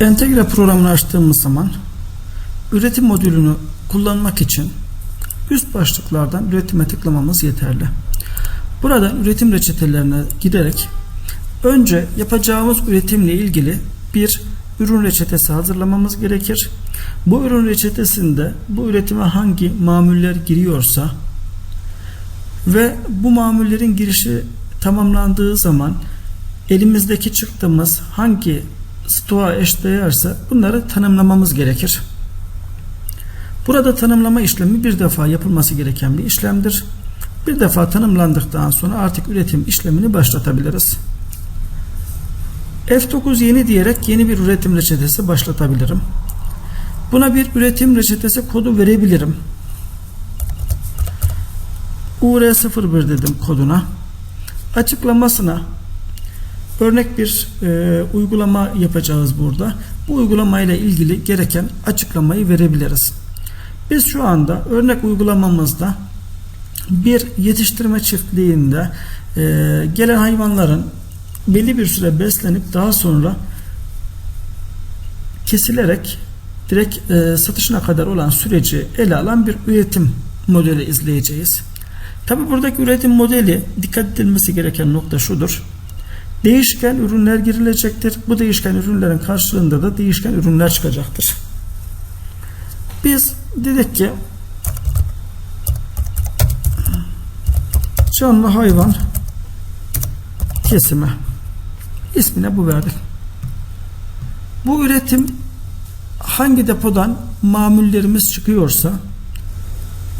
Entegre programını açtığımız zaman üretim modülünü kullanmak için üst başlıklardan üretime tıklamamız yeterli. Buradan üretim reçetelerine giderek önce yapacağımız üretimle ilgili bir ürün reçetesi hazırlamamız gerekir. Bu ürün reçetesinde bu üretime hangi mamuller giriyorsa ve bu mamullerin girişi tamamlandığı zaman elimizdeki çıktığımız hangi stoğa eşdeğerse bunları tanımlamamız gerekir. Burada tanımlama işlemi bir defa yapılması gereken bir işlemdir. Bir defa tanımlandıktan sonra artık üretim işlemini başlatabiliriz. F9 yeni diyerek yeni bir üretim reçetesi başlatabilirim. Buna bir üretim reçetesi kodu verebilirim. UR01 dedim koduna. Açıklamasına örnek bir e, uygulama yapacağız burada. Bu uygulamayla ilgili gereken açıklamayı verebiliriz. Biz şu anda örnek uygulamamızda bir yetiştirme çiftliğinde e, gelen hayvanların belli bir süre beslenip daha sonra kesilerek direkt e, satışına kadar olan süreci ele alan bir üretim modeli izleyeceğiz. Tabi buradaki üretim modeli dikkat edilmesi gereken nokta şudur. Değişken ürünler girilecektir. Bu değişken ürünlerin karşılığında da değişken ürünler çıkacaktır. Biz dedik ki canlı hayvan kesimi ismine bu verdik. Bu üretim hangi depodan mamullerimiz çıkıyorsa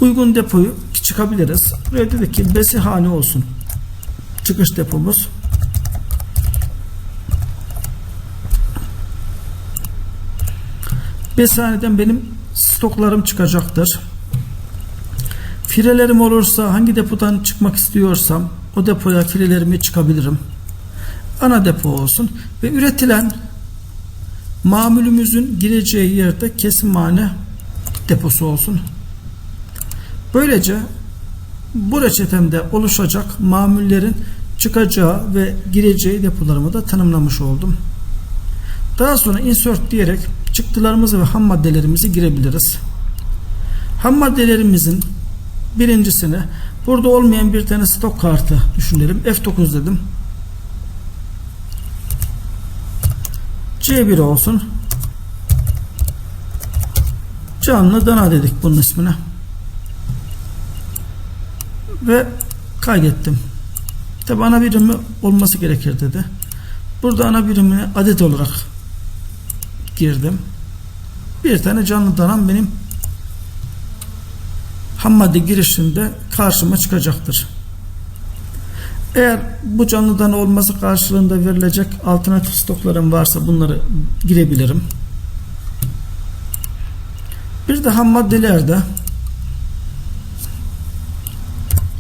uygun depoyu çıkabiliriz. Buraya dedik ki besihane olsun. Çıkış depomuz. Besihaneden benim stoklarım çıkacaktır. Firelerim olursa hangi depodan çıkmak istiyorsam o depoya firelerimi çıkabilirim. Ana depo olsun ve üretilen mamulümüzün gireceği yerde kesimhane deposu olsun. Böylece bu reçetemde oluşacak mamullerin çıkacağı ve gireceği depolarımı da tanımlamış oldum. Daha sonra insert diyerek çıktılarımızı ve ham maddelerimizi girebiliriz. Ham maddelerimizin birincisini burada olmayan bir tane stok kartı düşünelim. F9 dedim. C1 olsun. Canlı dana dedik bunun ismine. Ve kaydettim. Tabi ana birimi olması gerekir dedi. Burada ana birimini adet olarak girdim. Bir tane canlı danam benim ham madde girişinde karşıma çıkacaktır. Eğer bu canlı dana olması karşılığında verilecek alternatif stoklarım varsa bunları girebilirim. Bir de ham maddelerde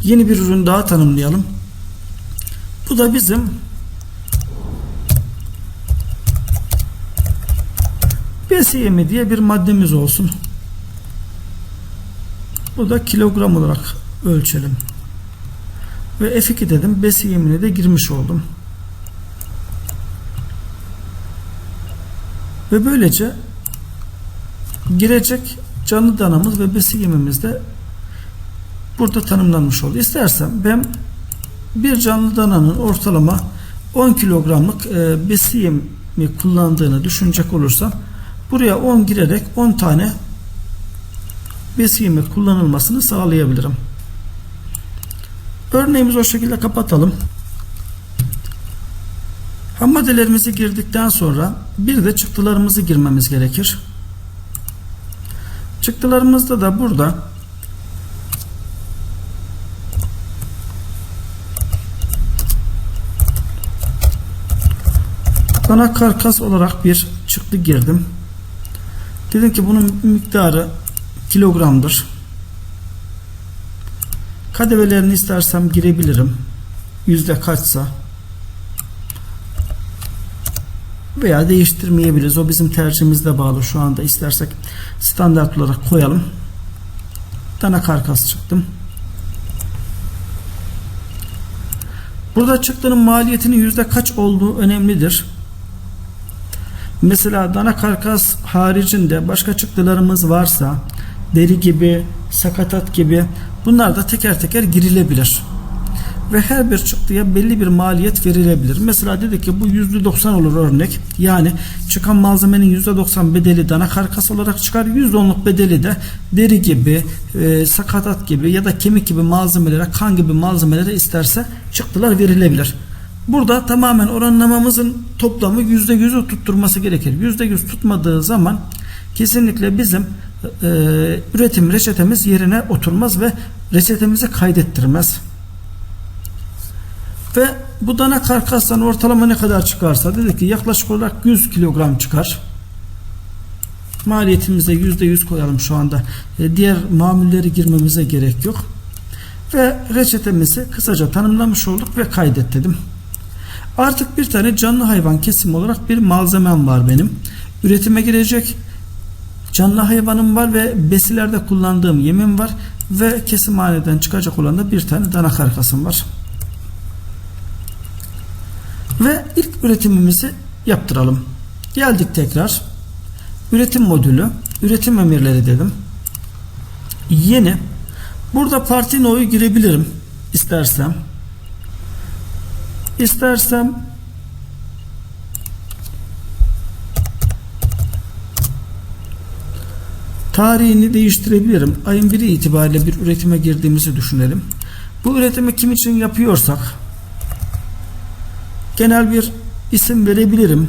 yeni bir ürün daha tanımlayalım. Bu da bizim BSM diye bir maddemiz olsun. Bu da kilogram olarak ölçelim. Ve F2 dedim. BSM'ine de girmiş oldum. Ve böylece girecek canlı danamız ve besi yemimiz de burada tanımlanmış oldu. İstersem ben bir canlı dananın ortalama 10 kilogramlık e, besi yemi kullandığını düşünecek olursam buraya 10 girerek 10 tane besi yemi kullanılmasını sağlayabilirim. Örneğimizi o şekilde kapatalım. Ham maddelerimizi girdikten sonra bir de çıktılarımızı girmemiz gerekir. Çıktılarımızda da burada Dana karkas olarak bir çıktı girdim. Dedim ki bunun miktarı kilogramdır. Kademelerini istersem girebilirim. Yüzde kaçsa. Veya değiştirmeyebiliriz. O bizim tercihimizde bağlı şu anda. istersek standart olarak koyalım. Dana karkas çıktım. Burada çıktığının maliyetinin yüzde kaç olduğu önemlidir. Mesela dana karkas haricinde başka çıktılarımız varsa deri gibi, sakatat gibi bunlar da teker teker girilebilir. Ve her bir çıktıya belli bir maliyet verilebilir. Mesela dedi ki bu %90 olur örnek. Yani çıkan malzemenin %90 bedeli dana karkas olarak çıkar. %10'luk bedeli de deri gibi, e, sakatat gibi ya da kemik gibi malzemelere, kan gibi malzemelere isterse çıktılar verilebilir. Burada tamamen oranlamamızın toplamı %100'ü tutturması gerekir. %100 tutmadığı zaman kesinlikle bizim e, üretim reçetemiz yerine oturmaz ve reçetemizi kaydettirmez. Ve bu dana karkastan ortalama ne kadar çıkarsa dedi ki yaklaşık olarak 100 kilogram çıkar. Maliyetimize %100 koyalım şu anda. E, diğer mamulleri girmemize gerek yok. Ve reçetemizi kısaca tanımlamış olduk ve kaydet dedim. Artık bir tane canlı hayvan kesimi olarak bir malzemem var benim. Üretime girecek canlı hayvanım var ve besilerde kullandığım yemim var ve kesimhaneden çıkacak olan da bir tane dana karkasım var. Ve ilk üretimimizi yaptıralım. Geldik tekrar. Üretim modülü, üretim emirleri dedim. Yeni. Burada parti no'yu girebilirim istersem. İstersem tarihini değiştirebilirim. Ayın biri itibariyle bir üretime girdiğimizi düşünelim. Bu üretimi kim için yapıyorsak genel bir isim verebilirim.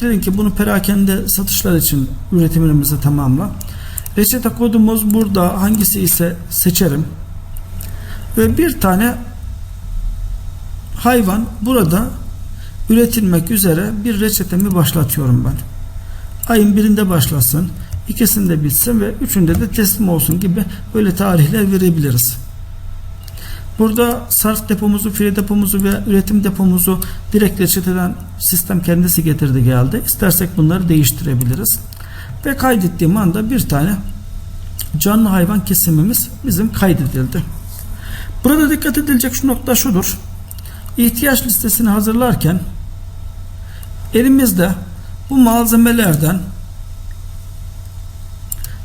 Dedim ki bunu perakende satışlar için üretimimizi tamamla. Reçete kodumuz burada hangisi ise seçerim. Ve bir tane hayvan burada üretilmek üzere bir reçetemi başlatıyorum ben. Ayın birinde başlasın, ikisinde bitsin ve üçünde de teslim olsun gibi böyle tarihler verebiliriz. Burada sarf depomuzu, file depomuzu ve üretim depomuzu direkt reçeteden sistem kendisi getirdi geldi. İstersek bunları değiştirebiliriz. Ve kaydettiğim anda bir tane canlı hayvan kesimimiz bizim kaydedildi. Burada dikkat edilecek şu nokta şudur. İhtiyaç listesini hazırlarken elimizde bu malzemelerden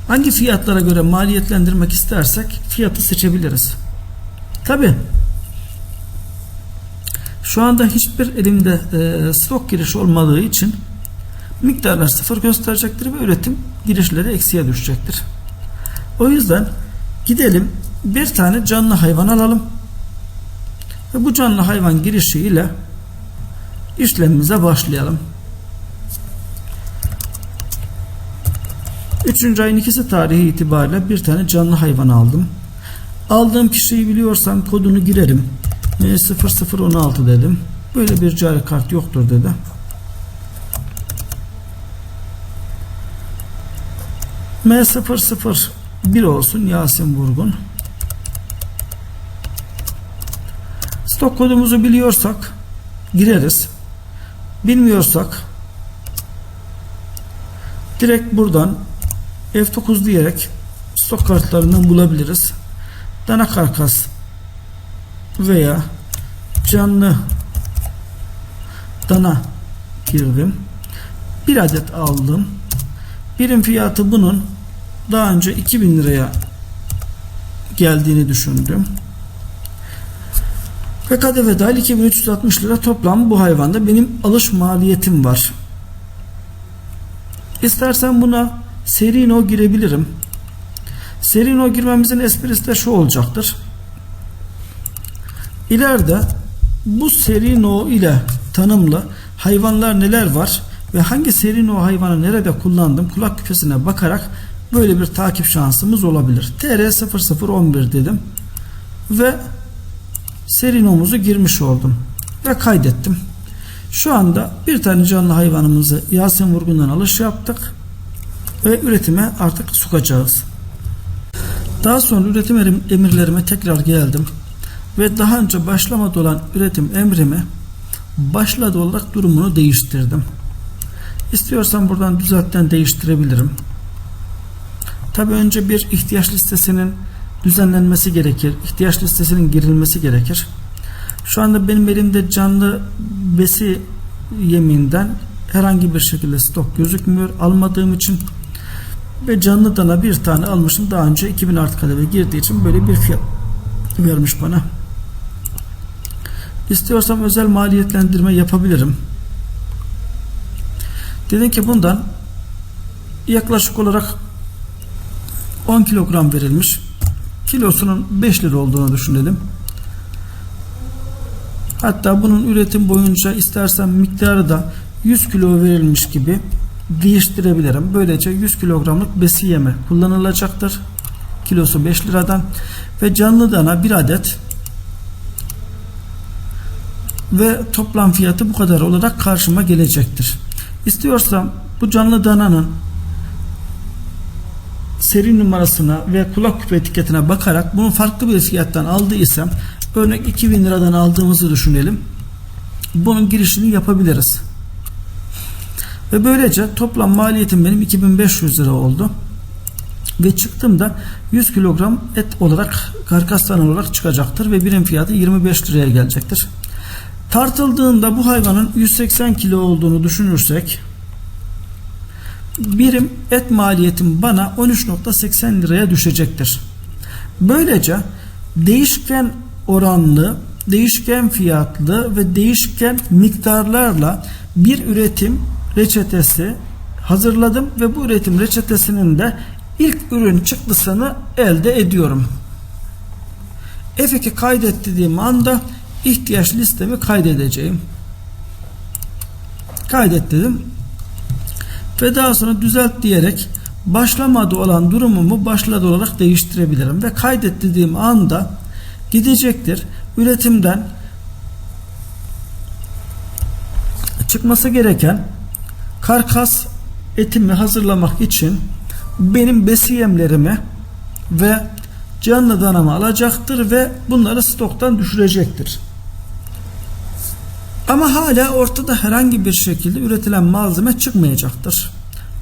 hangi fiyatlara göre maliyetlendirmek istersek fiyatı seçebiliriz. Tabi şu anda hiçbir elimde e, stok giriş olmadığı için miktarlar sıfır gösterecektir ve üretim girişleri eksiye düşecektir. O yüzden gidelim bir tane canlı hayvan alalım ve bu canlı hayvan girişi ile işlemimize başlayalım. Üçüncü ayın ikisi tarihi itibariyle bir tane canlı hayvan aldım. Aldığım kişiyi biliyorsam kodunu girerim. 0016 dedim. Böyle bir cari kart yoktur dedi. M001 olsun Yasin Vurgun. Stok kodumuzu biliyorsak gireriz. Bilmiyorsak direkt buradan F9 diyerek stok kartlarından bulabiliriz. Dana karkas veya canlı dana girdim. Bir adet aldım. Birim fiyatı bunun daha önce 2000 liraya geldiğini düşündüm. Ve KDV dahil 2360 lira toplam bu hayvanda benim alış maliyetim var. İstersen buna seri no girebilirim. Seri no girmemizin esprisi de şu olacaktır. İleride bu seri no ile tanımlı hayvanlar neler var ve hangi seri no hayvanı nerede kullandım kulak küpesine bakarak böyle bir takip şansımız olabilir. TR0011 dedim ve seri nomuzu girmiş oldum ve kaydettim. Şu anda bir tane canlı hayvanımızı Yasin Vurgun'dan alış yaptık ve üretime artık sokacağız. Daha sonra üretim emirlerime tekrar geldim ve daha önce başlamadı olan üretim emrimi başladı olarak durumunu değiştirdim. İstiyorsam buradan düzeltten değiştirebilirim. Tabi önce bir ihtiyaç listesinin düzenlenmesi gerekir. İhtiyaç listesinin girilmesi gerekir. Şu anda benim elimde canlı besi yeminden herhangi bir şekilde stok gözükmüyor almadığım için ve canlı dana bir tane almışım daha önce 2000 artı kademe girdiği için böyle bir fiyat vermiş bana. İstiyorsam özel maliyetlendirme yapabilirim. Dedim ki bundan yaklaşık olarak 10 kilogram verilmiş. Kilosunun 5 lira olduğunu düşünelim. Hatta bunun üretim boyunca istersem miktarı da 100 kilo verilmiş gibi değiştirebilirim. Böylece 100 kilogramlık besi yeme kullanılacaktır. Kilosu 5 liradan ve canlı dana bir adet ve toplam fiyatı bu kadar olarak karşıma gelecektir. İstiyorsam bu canlı dananın seri numarasına ve kulak küpe etiketine bakarak bunu farklı bir fiyattan aldıysam örnek 2000 liradan aldığımızı düşünelim. Bunun girişini yapabiliriz. Ve böylece toplam maliyetim benim 2500 lira oldu. Ve çıktığımda 100 kilogram et olarak karkastan olarak çıkacaktır ve birim fiyatı 25 liraya gelecektir. Tartıldığında bu hayvanın 180 kilo olduğunu düşünürsek birim et maliyetim bana 13.80 liraya düşecektir. Böylece değişken oranlı, değişken fiyatlı ve değişken miktarlarla bir üretim reçetesi hazırladım ve bu üretim reçetesinin de ilk ürün çıktısını elde ediyorum. F2 kaydet dediğim anda ihtiyaç listemi kaydedeceğim. Kaydet dedim. Ve daha sonra düzelt diyerek başlamadı olan durumumu başladı olarak değiştirebilirim. Ve kaydet dediğim anda gidecektir. Üretimden çıkması gereken karkas etimi hazırlamak için benim besiyemlerimi ve canlı danamı alacaktır ve bunları stoktan düşürecektir. Ama hala ortada herhangi bir şekilde üretilen malzeme çıkmayacaktır.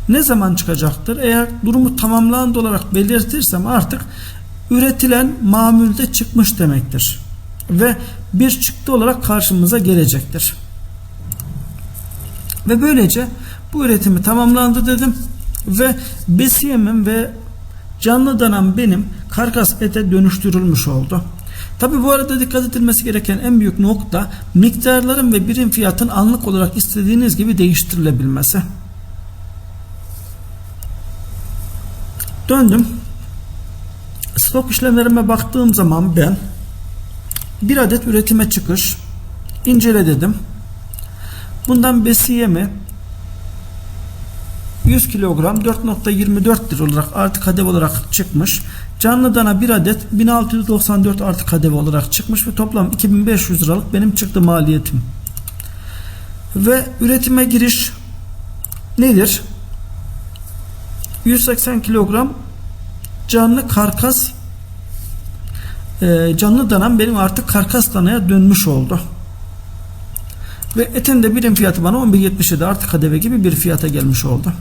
Ne zaman çıkacaktır? Eğer durumu tamamlandı olarak belirtirsem artık üretilen mamulde çıkmış demektir. Ve bir çıktı olarak karşımıza gelecektir. Ve böylece bu üretimi tamamlandı dedim. Ve besiyemim ve canlı danam benim karkas ete dönüştürülmüş oldu. Tabi bu arada dikkat edilmesi gereken en büyük nokta miktarların ve birim fiyatın anlık olarak istediğiniz gibi değiştirilebilmesi. Döndüm. Stok işlemlerime baktığım zaman ben bir adet üretime çıkış incele dedim. Bundan besiye mi 100 kilogram 4.24 lira olarak artı kadeve olarak çıkmış. Canlı dana bir adet 1694 artı kadeve olarak çıkmış ve toplam 2500 liralık benim çıktı maliyetim. Ve üretime giriş nedir? 180 kilogram canlı karkas e, canlı danam benim artık karkas danaya dönmüş oldu. Ve etin de birim fiyatı bana 11.77 artı kadeve gibi bir fiyata gelmiş oldu.